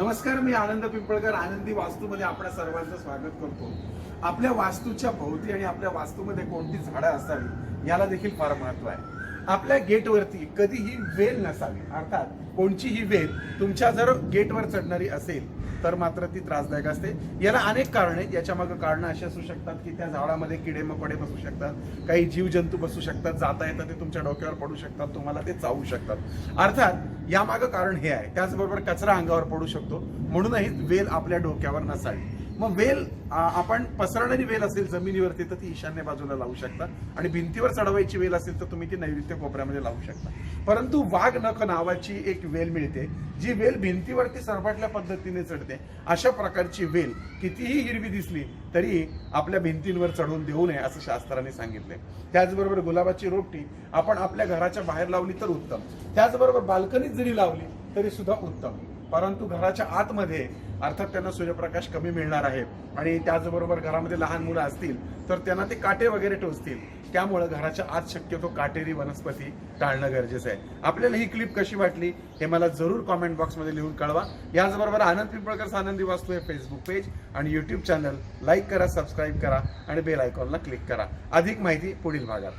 नमस्कार मी आनंद पिंपळकर आनंदी वास्तूमध्ये आपल्या सर्वांचं स्वागत करतो. आपल्या वास्तूच्या भोवती आणि आपल्या वास्तूमध्ये कोणती झाडं असावी याला देखील फार महत्त्व आहे. आपल्या गेटवरती कधीही वेल नसावी अर्थात कोणचीही वेल तुमच्या जर गेटवर चढणारी असेल तर मात्र ती त्रासदायक असते. याला अनेक कारण आहेत याच्या मागे कारणं अशी असू शकतात की त्या झाडामध्ये किडे मकोडे बसू शकतात काही जीवजंतू बसू शकतात जाता येता ते तुमच्या डोक्यावर पडू शकतात तुम्हाला ते चावू शकतात. अर्थात यामागं कारण हे आहे. त्याचबरोबर कचरा अंगावर पडू शकतो. म्हणूनही वेल आपल्या डोक्यावर नसावी. मग वेल आपण पसरणारी वेल असेल जमिनीवरती तर ती ईशान्य बाजूला लावू शकता. आणि भिंतीवर चढवायची वेल असेल तर तुम्ही ती नैऋत्य कोपऱ्यामध्ये लावू शकता. परंतु वाघ नख नावाची एक वेल मिळते जी वेल भिंतीवरती सरपाटल्या पद्धतीने चढते. अशा प्रकारची वेल कितीही हिरवी दिसली तरी आपल्या भिंतींवर चढवून देऊ नये असं शास्त्राने सांगितले. त्याचबरोबर गुलाबाची रोपटी आपण आपल्या घराच्या बाहेर लावली तर उत्तम. त्याचबरोबर बाल्कनीत जरी लावली तरी सुद्धा उत्तम. परंतु घराच्या आतमध्ये अर्थात त्यांना सूर्यप्रकाश कमी मिळणार आहे. आणि त्याचबरोबर घरामध्ये लहान मुलं असतील तर त्यांना ते काटे वगैरे टोचतील. त्यामुळं घराच्या आत शक्यतो काटेरी वनस्पती टाळणं गरजेचं आहे. आपल्याला ही क्लिप कशी वाटली हे मला जरूर कॉमेंट बॉक्समध्ये लिहून कळवा. याचबरोबर आनंद पिंपळकर आनंदी वास्तू हे फेसबुक पेज आणि यूट्यूब चॅनल लाईक करा सबस्क्राईब करा आणि बेल आयकॉनला क्लिक करा. अधिक माहिती पुढील भागात.